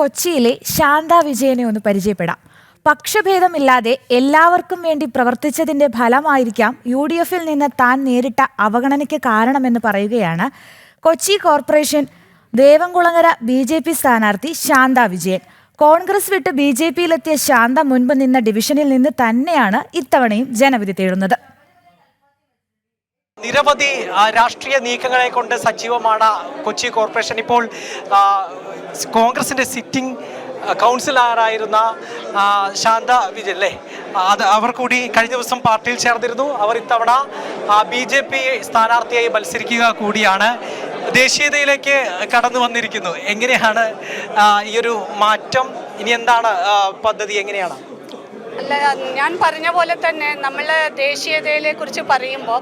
കൊച്ചിയിലെ ശാന്ത വിജയനെ ഒന്ന് പരിചയപ്പെടാം. പക്ഷഭേദമില്ലാതെ എല്ലാവർക്കും വേണ്ടി പ്രവർത്തിച്ചതിന്റെ ഫലമായിരിക്കാം യു ഡി എഫിൽ നിന്ന് താൻ നേരിട്ട അവഗണനയ്ക്ക് കാരണമെന്ന് പറയുകയാണ് Kochi corporation Devankulangara B J P സ്ഥാനാർത്ഥി ശാന്ത വിജയൻ. കോൺഗ്രസ് വിട്ട് ബി ജെ പിയിലെത്തിയ ശാന്ത മുൻപ് നിന്ന ഡിവിഷനിൽ നിന്ന് തന്നെയാണ് ഇത്തവണയും ജനവിധി തേടുന്നത്. നിരവധി രാഷ്ട്രീയ നീക്കങ്ങളെ കൊണ്ട് സജീവമാണ് കൊച്ചി കോർപ്പറേഷൻ. ഇപ്പോൾ കോൺഗ്രസിന്റെ സിറ്റിംഗ് കൗൺസിലറായിരുന്ന ശാന്ത വിജയൻ അല്ലേ? അത് അവർ കൂടി കഴിഞ്ഞ ദിവസം പാർട്ടിയിൽ ചേർന്നിരുന്നു. അവർ ഇത്തവണ ബി ജെ പി സ്ഥാനാർത്ഥിയായി മത്സരിക്കുക കൂടിയാണ് ദേശീയതയിലേക്ക് കടന്നു വന്നിരിക്കുന്നു. എങ്ങനെയാണ് ഈ ഒരു മാറ്റം? ഇനി എന്താണ് പദ്ധതി? എങ്ങനെയാണ്? അല്ല ഞാൻ പറഞ്ഞ പോലെ തന്നെ നമ്മൾ ദേശീയതയെ കുറിച്ച് പറയുമ്പോൾ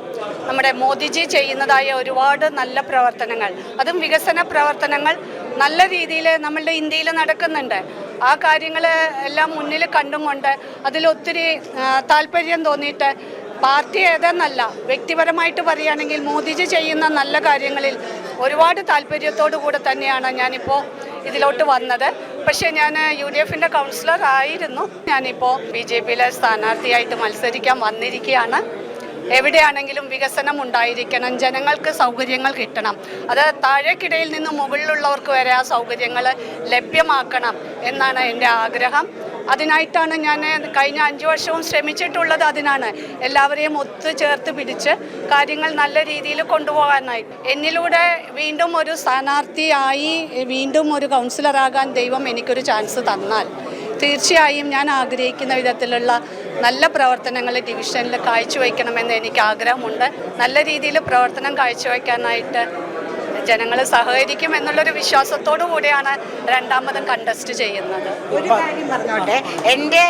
നമ്മുടെ മോദിജി ചെയ്യുന്നതായ ഒരുപാട് നല്ല പ്രവർത്തനങ്ങൾ അതും വികസന പ്രവർത്തനങ്ങൾ നല്ല രീതിയിൽ നമ്മളുടെ ഇന്ത്യയിൽ നടക്കുന്നുണ്ട്. ആ കാര്യങ്ങൾ എല്ലാം മുന്നിൽ കണ്ടും കൊണ്ട് അതിലൊത്തിരി താല്പര്യം തോന്നിയിട്ട് പാർട്ടി ഏതെന്നല്ല വ്യക്തിപരമായിട്ട് പറയുകയാണെങ്കിൽ മോദിജി ചെയ്യുന്ന നല്ല കാര്യങ്ങളിൽ ഒരുപാട് താല്പര്യത്തോടു കൂടെ തന്നെയാണ് ഞാനിപ്പോൾ ഇതിലോട്ട് വന്നത്. പക്ഷേ ഞാൻ യു ഡി എഫിന്റെ കൗൺസിലർ ആയിരുന്നു. ഞാനിപ്പോൾ ബി ജെ പിയിലെ സ്ഥാനാർത്ഥിയായിട്ട് മത്സരിക്കാൻ വന്നിരിക്കുകയാണ്. എവിടെയാണെങ്കിലും വികസനം ഉണ്ടായിരിക്കണം ജനങ്ങൾക്ക് സൗകര്യങ്ങൾ കിട്ടണം. അത് താഴേക്കിടയിൽ നിന്ന് മുകളിലുള്ളവർക്ക് വരെ ആ സൗകര്യങ്ങൾ ലഭ്യമാക്കണം എന്നാണ് എന്റെ ആഗ്രഹം. അതിനായിട്ടാണ് ഞാൻ കഴിഞ്ഞ അഞ്ച് വർഷവും ശ്രമിച്ചിട്ടുള്ളത് അതിനാണ്. എല്ലാവരെയും ഒത്തുചേർത്ത് പിടിച്ച് കാര്യങ്ങൾ നല്ല രീതിയിൽ കൊണ്ടുപോകാനായി. എന്നിലൂടെ വീണ്ടും ഒരു സ്ഥാനാർത്ഥിയായി വീണ്ടും ഒരു കൗൺസിലറാകാൻ ദൈവം എനിക്കൊരു ചാൻസ് തന്നാൽ. തീർച്ചയായും ഞാൻ ആഗ്രഹിക്കുന്ന വിധത്തിലുള്ള നല്ല പ്രവർത്തനങ്ങൾ ഡിവിഷനിൽ കാഴ്ചവെക്കണമെന്ന് എനിക്ക് ആഗ്രഹമുണ്ട്. നല്ല രീതിയിൽ പ്രവർത്തനം കാഴ്ചവെക്കാനായിട്ട് ജനങ്ങൾ സഹകരിക്കും എന്നുള്ളൊരു വിശ്വാസത്തോടു കൂടിയാണ് രണ്ടാമതും കണ്ടസ്റ്റ് ചെയ്യുന്നത്. ഒരു കാര്യം പറഞ്ഞോട്ടെ? എന്റെ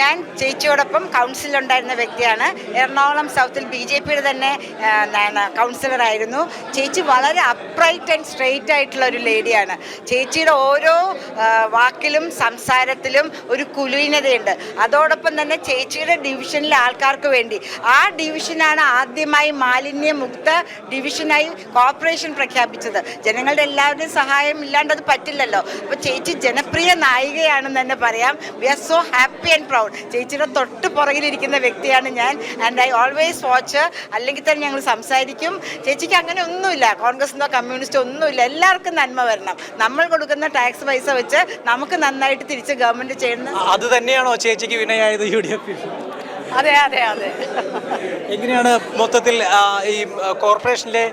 ഞാൻ ചേച്ചിയോടൊപ്പം കൗൺസിലുണ്ടായിരുന്ന വ്യക്തിയാണ്. എറണാകുളം സൗത്തിൽ ബി ജെ പിയുടെ തന്നെ കൗൺസിലറായിരുന്നു ചേച്ചി വളരെ അപ്രൈറ്റ് ആൻഡ് സ്ട്രെയിറ്റ് ആയിട്ടുള്ള ഒരു ലേഡിയാണ് ചേച്ചിയുടെ ഓരോ വാക്കിലും സംസാരത്തിലും ഒരു കുലീനതയുണ്ട്. അതോടൊപ്പം തന്നെ ചേച്ചിയുടെ ഡിവിഷനിലെ ആൾക്കാർക്ക് വേണ്ടി. ആ ഡിവിഷനാണ് ആദ്യമായി മാലിന്യമുക്ത ഡിവിഷനായി കോർപ്പറേഷൻ പ്രഖ്യാപിച്ചത് ജനങ്ങളുടെ എല്ലാവരുടെയും സഹായം ഇല്ലാണ്ടത് പറ്റില്ലല്ലോ. അപ്പോൾ ചേച്ചി ജനപ്രിയ നായികയാണെന്ന് തന്നെ പറയാം. We are so happy and proud ചേച്ചിയുടെ തൊട്ട് പുറകിലിരിക്കുന്ന വ്യക്തിയാണ് ഞാൻ. ആൻഡ് ഐ ഓൾവേസ് വാച്ച് അല്ലെങ്കിൽ തന്നെ ഞങ്ങൾ സംസാരിക്കും. ചേച്ചിക്ക് അങ്ങനെ ഒന്നുമില്ല. കോൺഗ്രസിനോ കമ്മ്യൂണിസ്റ്റോ ഒന്നുമില്ല. എല്ലാവർക്കും നന്മ വരണം. നമ്മൾ കൊടുക്കുന്ന ടാക്സ് പൈസ വെച്ച് നമുക്ക് നന്നായിട്ട് തിരിച്ച് ഗവൺമെന്റ് ചെയ്യുന്നത് അത് തന്നെയാണോ ചേച്ചിക്ക് വിനയായത്? യു ഡി എഫിൽ അതെ അതെ അതെ. എങ്ങനെയാണ് മൊത്തത്തിൽ ഈ കോർപ്പറേഷനിലെ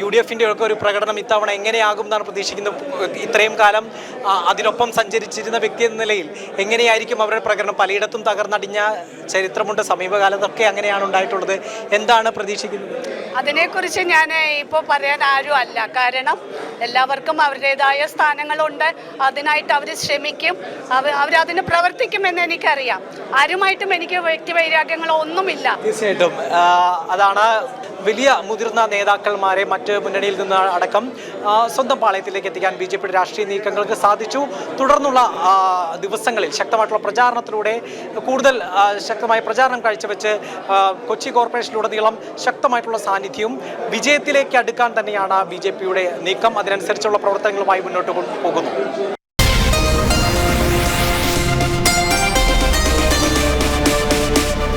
യു ഡി എഫിന്റെ ഒക്കെ ഒരു പ്രകടനം ഇത്തവണ എങ്ങനെയാകും എന്നാണ് പ്രതീക്ഷിക്കുന്നത്? ഇത്രയും കാലം അതിനൊപ്പം സഞ്ചരിച്ചിരുന്ന വ്യക്തി എന്ന നിലയിൽ എങ്ങനെയായിരിക്കും അവരുടെ പ്രകടനം? പലയിടത്തും തകർന്നടിഞ്ഞ ചരിത്രമുണ്ട് സമീപകാലത്തൊക്കെ അങ്ങനെയാണ് ഉണ്ടായിട്ടുള്ളത്. എന്താണ് പ്രതീക്ഷിക്കുന്നത്? അതിനെക്കുറിച്ച് ഞാൻ ഇപ്പോൾ പറയാൻ ആരും അല്ല. കാരണം എല്ലാവർക്കും അവരുടേതായ സ്ഥാനങ്ങളുണ്ട്. അതിനായിട്ട് അവർ ശ്രമിക്കും. അവർ അവരതിന് പ്രവർത്തിക്കുമെന്ന് എനിക്കറിയാം. ആരുമായിട്ടും എനിക്ക് വ്യക്തിവൈരാഗ്യങ്ങളോ ഒന്നുമില്ല. തീർച്ചയായിട്ടും. അതാണ് വലിയ മുതിർന്ന നേതാക്കന്മാരെ മറ്റ് മുന്നണിയിൽ നിന്ന് അടക്കം സ്വന്തം പാളയത്തിലേക്ക് എത്തിക്കാൻ ബി ജെ പിയുടെ രാഷ്ട്രീയ നീക്കങ്ങൾക്ക് സാധിച്ചു. തുടർന്നുള്ള ദിവസങ്ങളിൽ ശക്തമായിട്ടുള്ള പ്രചാരണത്തിലൂടെ കൂടുതൽ ശക്തമായ പ്രചാരണം കാഴ്ചവെച്ച് കൊച്ചി കോർപ്പറേഷനിലുടനീളം ശക്തമായിട്ടുള്ള സാന്നിധ്യവും വിജയത്തിലേക്ക് അടുക്കാൻ തന്നെയാണ് ബി ജെ പിയുടെ നീക്കം. അതിനനുസരിച്ചുള്ള പ്രവർത്തനങ്ങളുമായി മുന്നോട്ട് പോകുന്നു.